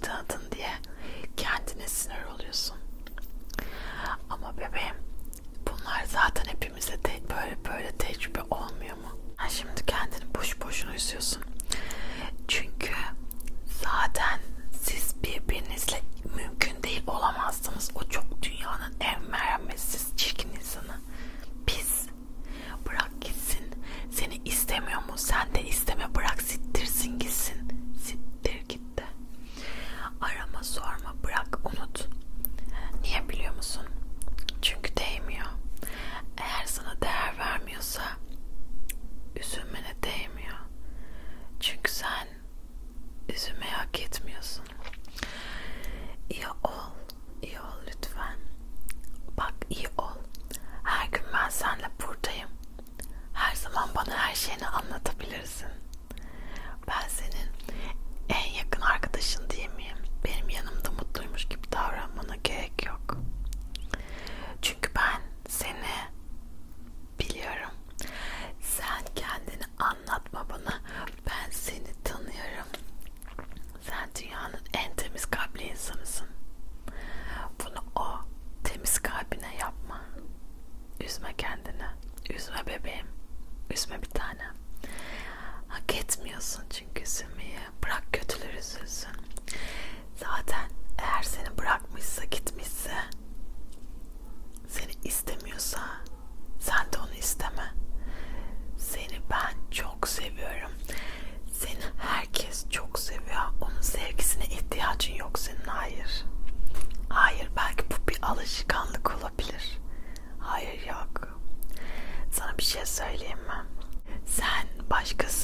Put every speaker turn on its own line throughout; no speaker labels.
tanıdın diye kendine sinir oluyorsun. Ama bebeğim bunlar zaten hepimize de böyle böyle tecrübe olmuyor mu? Ha şimdi kendini boş boşuna üzüyorsun. Çünkü zaten siz birbirinizle mümkün değil olamazsınız. O çok dünyanın en merhametsiz çirkin insanı. Pis. Bırak gitsin. Seni istemiyor mu? Sen de istemiyorsun gelişeni anlatabilirsin. Üzme bir tane. Hak etmiyorsun çünkü üzülmeyi. Bırak kötüler üzülsün. Zaten eğer seni bırakmışsa gitmişse seni istemiyorsa sen de onu isteme. Seni ben çok seviyorum. Seni herkes çok seviyor. Onun sevgisine ihtiyacın yok senin. Hayır. Hayır belki bu bir alışkanlık olabilir. Hayır yok. Sana bir şey söyleyeyim ich gesehen.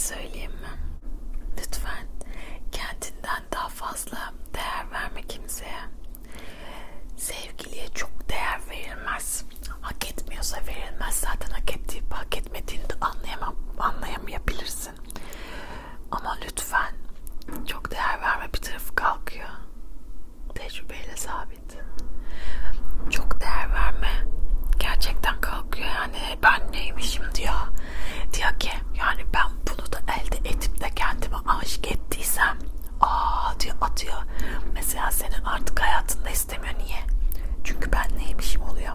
söyleyeyim mi? Lütfen kendinden daha fazla değer verme kimseye. Sevgiliye çok değer verilmez. Hak etmiyorsa verilmez. Zaten hak ettiği hak etmediğini de anlayamam, anlayamayabilirsin. Ama lütfen çok değer verme bir tarafı kalkıyor. Tecrübeyle sabit. Çok değer verme gerçekten kalkıyor yani ben neymişim diyor. Diyor ki yani ben atıyor. Mesela seni artık hayatında istemiyor. Niye? Çünkü ben neymişim oluyor.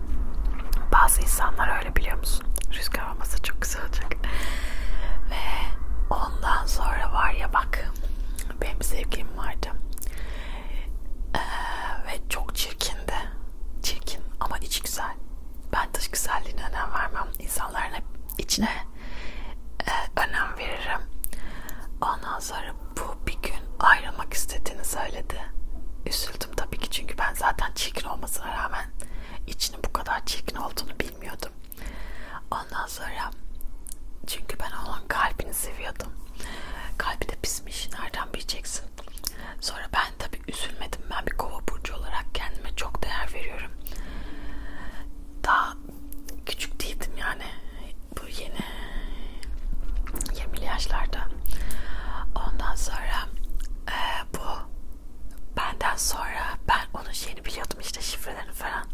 Bazı insanlar öyle biliyor musun? Rüzgar olmasa çok güzel olacak. Ve ondan sonra var ya bak benim sevgilim vardı. Üzülmedim. Ben bir kova burcu olarak kendime çok değer veriyorum. Daha küçük değildim yani. Bu yeni 20'li yaşlarda. Ondan sonra e, bu benden sonra ben onun şeyini biliyordum işte şifrelerini falan.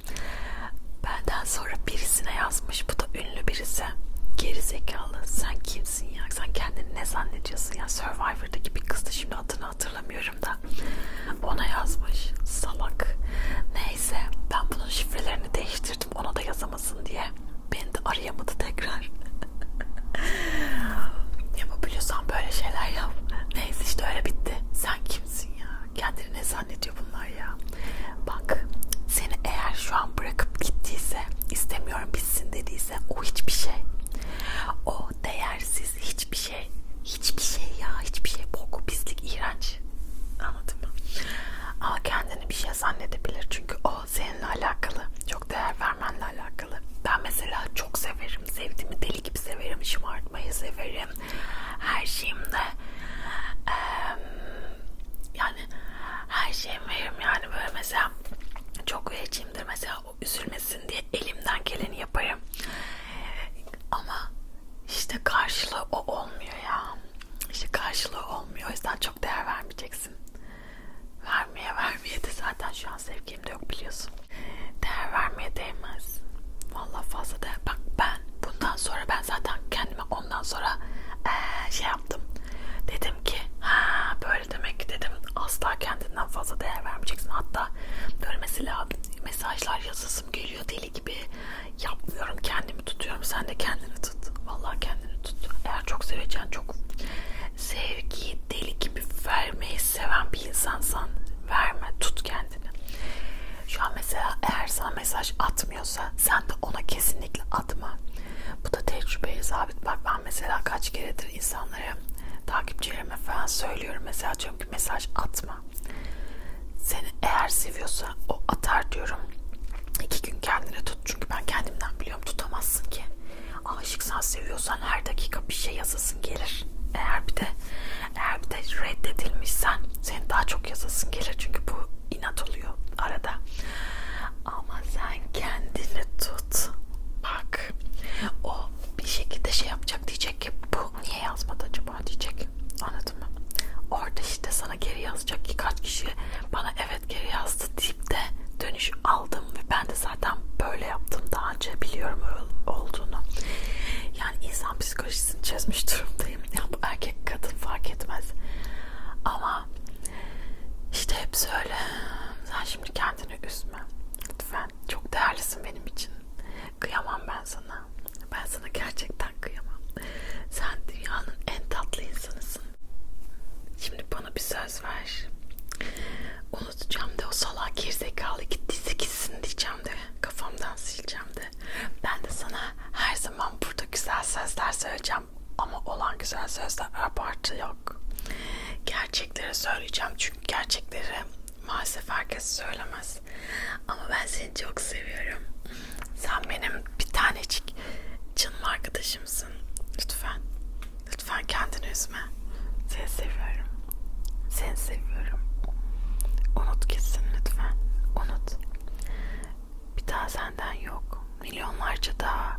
Benden sonra birisine yazmış. Bu da ünlü birisi. Geri zekalı. Sen kimsin ya? Sen kendini ne zannediyorsun ya? Survivor'daki bir kızdı. Şimdi adını hatırlamıyorum da. Ona yazmış. Salak. Neyse. Ben bunun şifrelerini değiştirdim. Ona da yazamasın diye. Beni de arayamadı tekrar. Yapabiliyorsan böyle şeyler yap. Neyse işte öyle bitti. Sen kimsin ya? Kendini ne zannediyor bunlar ya? Bak seni eğer şu an bırakıp gittiyse istemiyorum bitsin dediyse o hiçbir şey. O değersiz hiçbir şey. Hiçbir şey ya. Hiçbir şey. Bok, pislik, iğrenç. Anladın mı? Ama kendini bir şey zannedebilir. Çünkü o seninle alakalı. Çok değer vermenle alakalı. Ben mesela çok severim. Sevdiğimi deli gibi severim. Şımartmayı severim. Her şeyimde ee, yani her şeyimi veririm yani böyle mesela çok vericiyimdir mesela o üzülmesin diye elimden geleni yaparım ama işte karşılığı o olmuyor ya işte karşılığı olmuyor o yüzden çok değer vermeyeceksin vermeye vermeye de zaten şu an sevgim de yok biliyorsun değer vermeye değmez vallahi fazla değer bak ben bundan sonra ben zaten kendime ondan sonra ee, şey yaptım dedim ki ha böyle demek ki dedim asla kendinden fazla değer vermeyeceksin hatta böyle mesela mesajlar yazısım geliyor deli gibi yapmıyorum kendimi tutuyorum sen de kendini tut vallahi kendini tut eğer çok sevgiyi deli gibi vermeyi seven bir insansan verme tut kendini. Şu an mesela eğer sana mesaj atmıyorsa sen de ona kesinlikle atma. Bu da tecrübeye sabit. Bak ben mesela kaç keredir insanlara takipçilerime falan söylüyorum. Mesela çünkü mesaj atma. Seni eğer seviyorsa o atar diyorum iki gün kendini tut çünkü ben kendimden biliyorum tutamazsın ki aşıksan seviyorsan her dakika bir şey yazasın gelir. Eğer bir de eğer bir de reddedilmişsen senin daha çok yazasın gelir. Çünkü bu inat oluyor arada. Ama sen kendini tut. Bak o bir şekilde şey yapacak diyecek ki bu niye yazmadı acaba diyecek anladın mı orada işte sana geri yazacak ki kaç kişi bana evet geri yazdı deyip de dönüş aldım ve ben de zaten böyle yaptım daha önce biliyorum öyle olduğunu yani insan psikolojisini çözmüş durumdayım ya bu erkek kadın fark etmez ama işte hepsi öyle sen şimdi kendini üzme lütfen çok değerlisin benim için kıyamam ben sana ben sana gerçekten kıyamam sen dünyanın en tatlı insanısın şimdi bana bir söz ver unutacağım de o salak gerizekalı gittiyse gitsin diyeceğim de kafamdan sileceğim de ben de sana her zaman burada güzel sözler söyleyeceğim ama olan güzel sözler abartı yok gerçekleri söyleyeceğim çünkü gerçekleri maalesef herkes söylemez ama ben çok seviyorum. Sen benim bir tanecik canım arkadaşımsın. Lütfen lütfen kendini üzme. Seni seviyorum. Seni seviyorum. Unut gitsin lütfen. Unut. Bir daha senden yok. Milyonlarca daha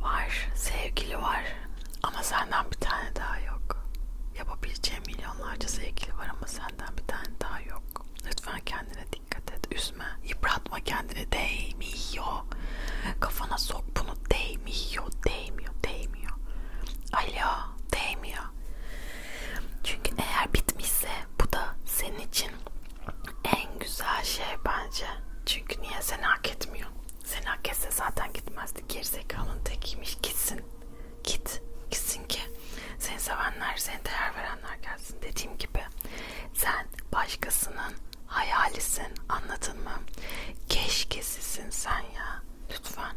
var sevgili var. Ama senden bir tane daha yok. Yapabileceğim milyonlarca sevgili seni değer verenler gelsin. Dediğim gibi sen başkasının hayalisin anladın mı? Keşkesisin sen ya lütfen.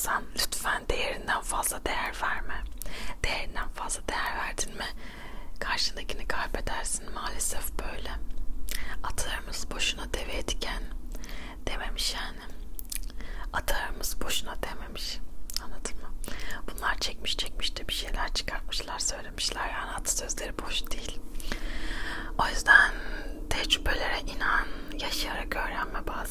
sen lütfen değerinden fazla değer verme. Değerinden fazla değer verdin mi karşındakini kaybedersin maalesef böyle. Atalarımız boşuna deve diken dememiş yani. Atalarımız boşuna dememiş. Anladın mı? Bunlar çekmiş çekmiş de bir şeyler çıkartmışlar söylemişler yani atasözleri boş değil. O yüzden tecrübelere inan, yaşayarak öğrenme bazı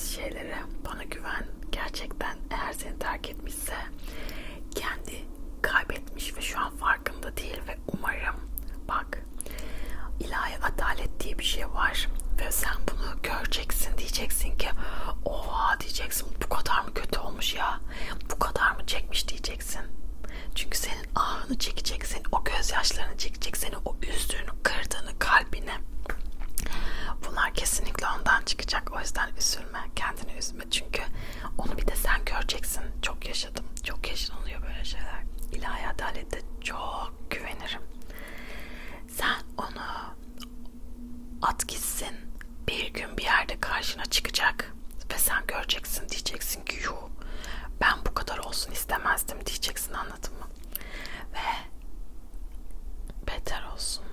else.